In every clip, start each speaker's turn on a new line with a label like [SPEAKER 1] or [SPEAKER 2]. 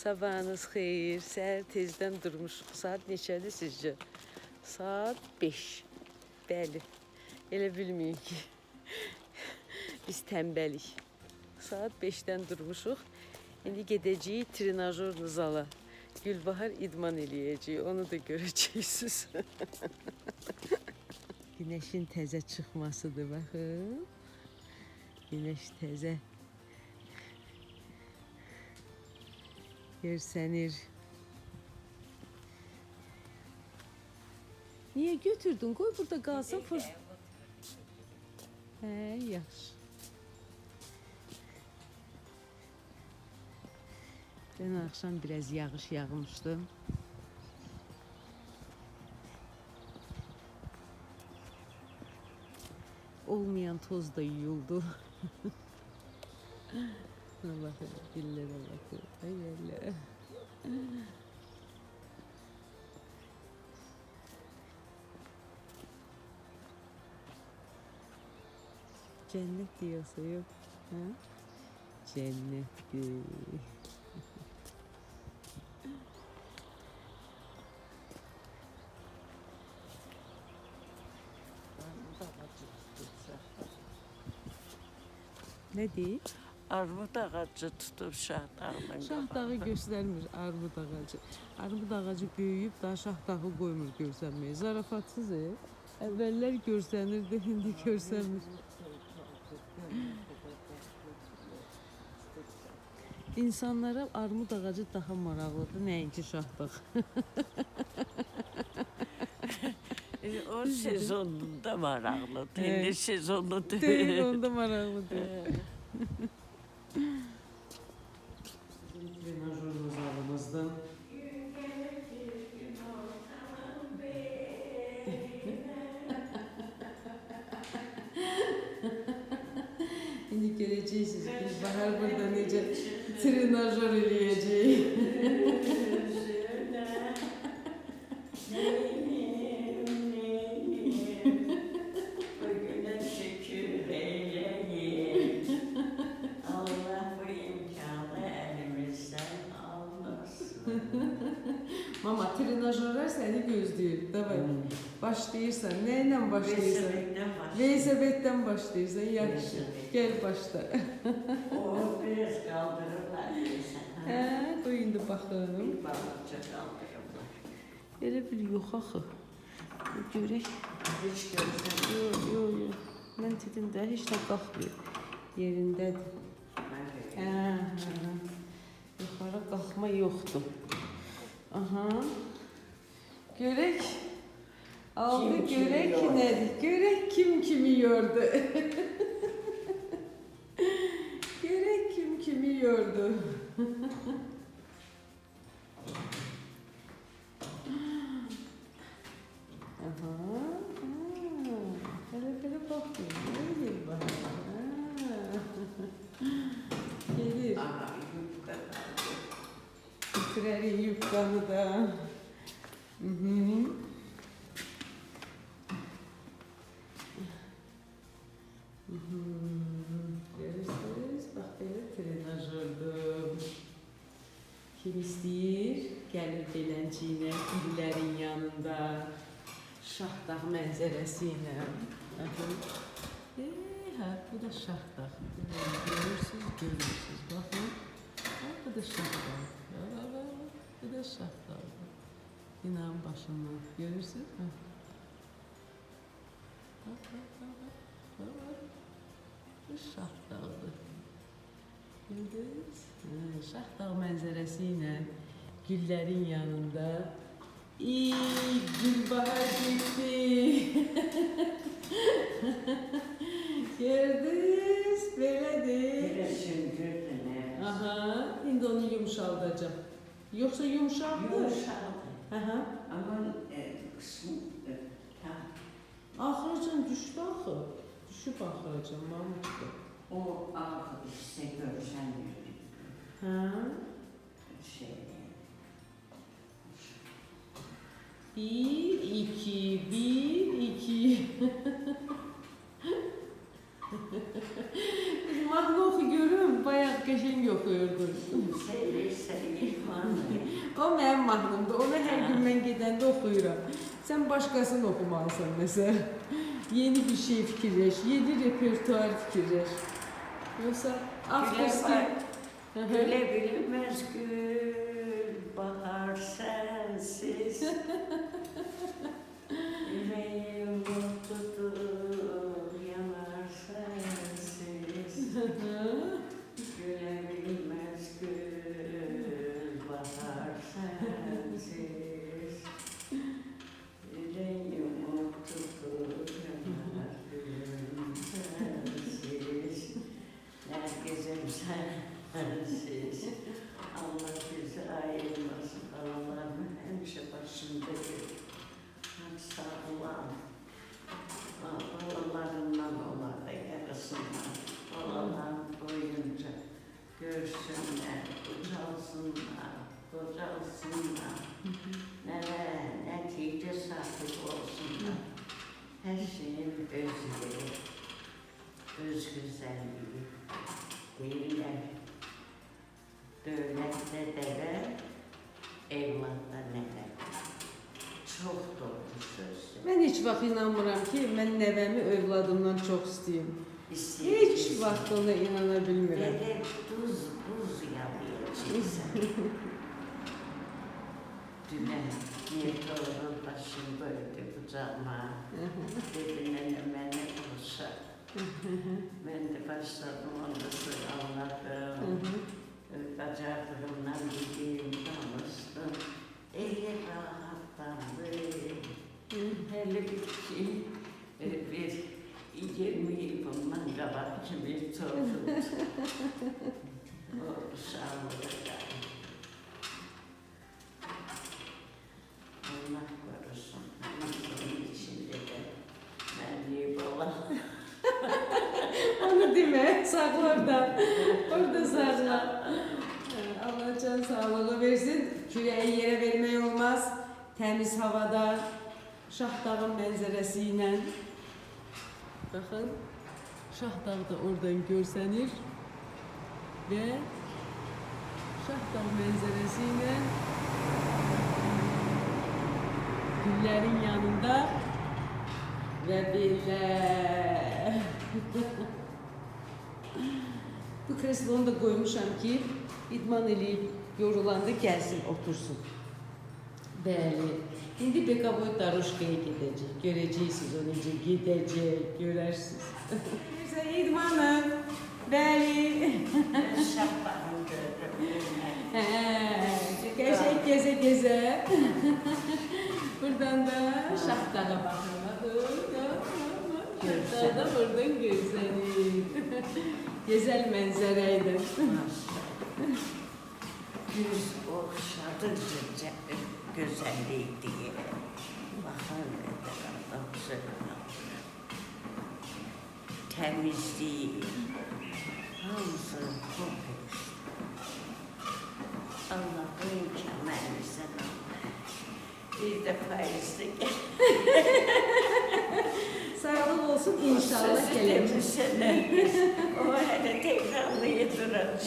[SPEAKER 1] Sabahınız xeyir. Səhər tezdən durmuşuq. Saat neçədir sizcə? Saat 5. Bəli. Elə bilməyin ki. Biz tənbəlik. Saat 5-dən durmuşuq. İndi gedəcəyik trenajör zala. Gülbahar idman eləyəcək. Onu da görəcəksiniz. Günəşin təzə çıxmasıdır baxın. Günəş təzə görsənir. Niyə götürdün? Qoy burada qalsın. Fır... Hə, yaxşı. Dün akşam biraz yağış yağmıştı. Olmayan toz da yuyuldu. Bakın, dillere bakın. Ay Allah. Cennet diyorsa yok. Ha? Cennet değil. Ne değil?
[SPEAKER 2] Armud ağacı tutub şahdağla
[SPEAKER 1] Şah dağı göstərmir armud ağacı. Armud ağacı böyüyüb daha şah dağı qoymur görsənməyə. Zarafatsız e. Əvvəllər görsənirdi, indi görsənmir. İnsanlara armud ağacı daha maraqlıdır, nəinki şah dağı.
[SPEAKER 2] E, O sezonunda maraqlıdır. İndi sezonu
[SPEAKER 1] Deyil,
[SPEAKER 2] deyil.
[SPEAKER 1] onda maraqlıdır. İndi görəcəksiniz ki, Bahar burada necə trenajör eləyəcək. Mama, trenajörlər səni gözləyir. Davay. Başlayırsan. Nə ilə başlayırsan?
[SPEAKER 2] Veysebek'ten başlayalım.
[SPEAKER 1] Veysebetdən başlayırsan. Yaxşı. Gəl başla.
[SPEAKER 2] O biraz kaldırırlar bizi.
[SPEAKER 1] Hə, qoy indi baxım.
[SPEAKER 2] Bir balıkçı kaldırırlar.
[SPEAKER 1] Elə bil yox axı. Görək.
[SPEAKER 2] Hiç gözüm
[SPEAKER 1] Yox, yox, yox. Mən dedim də heç nə qalxmır. Yerindədir. Hə. hə. Yuxarı qalxma yoxdur. Aha. Görək. Aldı
[SPEAKER 2] Kim
[SPEAKER 1] görək
[SPEAKER 2] yordu?
[SPEAKER 1] nədir? Görək kim kimi yordu. görək kim kimi yordu. Bitirelim yufkanı da. Hı hı. Hı hı. Görürsünüz. Bak belə trenajördür. Kim istəyir, gəlir belənciyinə, güllərin yanında, Şahdağ mənzərəsi ilə. E, hə, bu da Şahdağ. Görürsüz, görürsüz. Baxın. Bu da Şahdağ. Ha, ha, ha, Şahdağ. Binanın başından. Görürsüz? Ha. Ha, ha, ha, ha. Ha, ha. Bu Şahdağdır. Gördünüz? Hə, Şahdağ mənzərəsi ilə güllərin yanında İyi Gülbahar gitti. Gördünüz? Belədir.
[SPEAKER 2] Evet.
[SPEAKER 1] Aha, indi onu yumşaldacağım. Yoksa yumşaldı.
[SPEAKER 2] Yumuşaldı.
[SPEAKER 1] Aha.
[SPEAKER 2] Ama e, kısmı e, tam
[SPEAKER 1] Axıracan düşdü axı. Düşüb axıracan, mamutdu.
[SPEAKER 2] o altı işte görsen
[SPEAKER 1] Hə?
[SPEAKER 2] şey.
[SPEAKER 1] Bir, iki, bir, iki.
[SPEAKER 2] var.
[SPEAKER 1] O mənim mahnımdır. Onu hər gün mən gedəndə oxuyuram. Sən başqasını oxumalısan məsələn. Yeni bir şey fikirləş, yeni repertuar fikirləş. Yoxsa avtorski... Hı hı.
[SPEAKER 2] Gülebilmez gül bahar sensiz Herkesim sensiz Allah bizi ayırmasın Allah'ım hemşe başındadır Hak sağlam Balalarından olar da yarasınlar. Balalar boyunca Görsünler, kocalsınlar Kocalsınlar
[SPEAKER 1] heç vaxt inanmıram ki, mən nəvəmi övladımdan çox istəyim. Heç
[SPEAKER 2] İsteyeceksin.
[SPEAKER 1] vaxt ona inana bilmirəm.
[SPEAKER 2] Dede tuz buz yalayacaksın. Düne niye doğru başım böyle kucağıma. Dedi nene beni olsa. Ben de başladım ondan Allah'ım. Bacaklarımdan gideyim namuslu. Eli rahatlandı. Hele bir şey, e, bir yirmi yılından kabakçı bir çocuk. o sağlıkta. Allah korusun. Onun içinde de ben iyi olan.
[SPEAKER 1] Onu demə, sağla orada. Orada sağla. Ee, Allah can sağlığı versin. Küləyi yerə vermək olmaz. Təmiz havada, Şahdağın mənzərəsi ilə. Baxın, Şahdağ da oradan görsənir. Və Şahdağ mənzərəsi ilə güllərin yanında və belə Bu kreslonu da qoymuşam ki, idman eləyib yorulanda gəlsin, otursun. Bəli. İndi Bekaboy Daruşkaya gedəcək. Görəcəksiniz o necə gedəcək, görərsiniz. Güzel idmanım.
[SPEAKER 2] Gördüm.
[SPEAKER 1] Hə, Qəşəng gəzə gəzə. Buradan da Şahdağa baxırlar. Şahdağa da buradan mənzərə idi.
[SPEAKER 2] Yüz okşadıkça ce- güzelliği diye. Bakar ne kadar güzel. Temizliği. Hamısı kompleks. Allah'ın mükemmel sen Bir defa istek.
[SPEAKER 1] Sağlıq olsun inşallah.
[SPEAKER 2] Sene. O hele tekrarlayı duracak.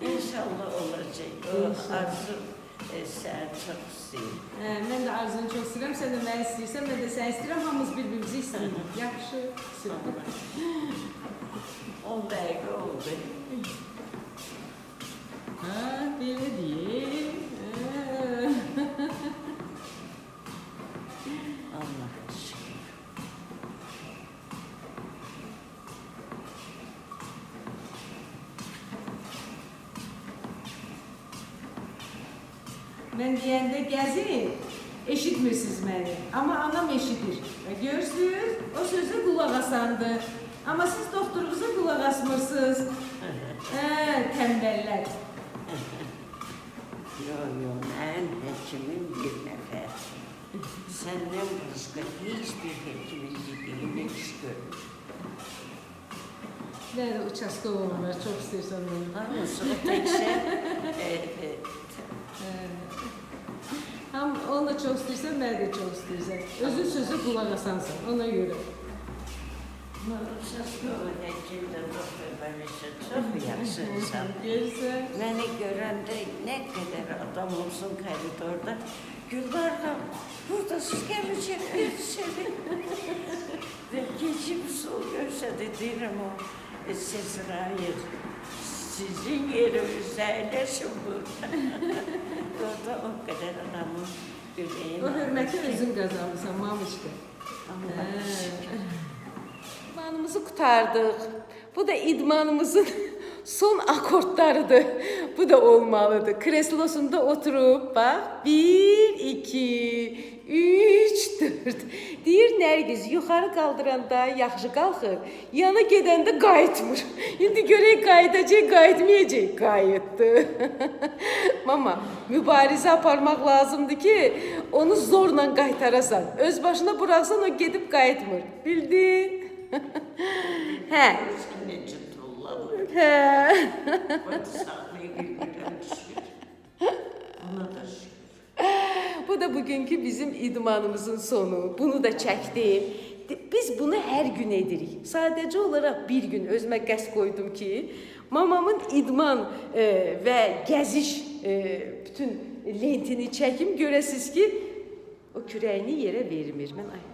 [SPEAKER 2] İnşallah olacak. O
[SPEAKER 1] İnşallah.
[SPEAKER 2] arzu e, sen çok istiyorsun.
[SPEAKER 1] Hə, mən də Arzunu çox istəyirəm, sən də məni istəyirsən, mən də səni istəyirəm, hamımız bir-birimizi istəyirik. Yaxşı. Süper.
[SPEAKER 2] On dakika oldu.
[SPEAKER 1] Ha, belə deyil. Hə.
[SPEAKER 2] Allah aşkına.
[SPEAKER 1] Mən deyəndə gəzin, eşitmirsiniz məni. Amma anam eşidir. Və Görürsünüz, o sözə qulaq asandı. Amma siz doktorunuza qulaq asmırsınız. Hə, tənbəllər.
[SPEAKER 2] Yok yok ben hekimin bir nefer. Senden başka hiçbir hekimin dediğini hiç görmedim.
[SPEAKER 1] Nə də uçaskovum var, çox istəyirsən onu.
[SPEAKER 2] Hamısı o tek şey. e, e,
[SPEAKER 1] onu da məni də çox istəyirsən. Özün sözü qulaq asansan, ona
[SPEAKER 2] Bəlişə çox yaxşı insan.
[SPEAKER 1] Gözəl.
[SPEAKER 2] Məni görəndə nə qədər adam olsun koridorda, Gülbarxan, burada gələcək bir sürü. Və keçib sol görsədi, deyirəm o, e, siz hayır, sizin yerinizdə əyləşin burada. Orada o qədər ürəyin
[SPEAKER 1] O
[SPEAKER 2] ki,
[SPEAKER 1] özün.
[SPEAKER 2] Allah'a şükür.
[SPEAKER 1] İdmanımızı kurtardık. Bu da idmanımızın son akortlarıdır. Bu da olmalıdır. Kreslosunda oturup bak. Bir, iki, üç, dört. Deyir Nergiz yukarı kaldıranda yaxşı qalxır. Yana gedəndə qayıtmır. İndi görək qayıdacaq, qayıtmayacaq. Qayıtdı. Mama, mübarizə aparmaq lazımdır ki, onu zorla qaytarasan. Öz başına buraxsan o gedib qayıtmır. Bildin? Hə. Hə. Bu da bugünkü bizim idmanımızın sonu. Bunu da çəkdim. Biz bunu hər gün edirik. Sadəcə olaraq bir gün özümə qəsd qoydum ki, mamamın idman e, və gəziş e, bütün lentini çəkim görəsiz ki, o kürəyini yerə vermir. Mən ay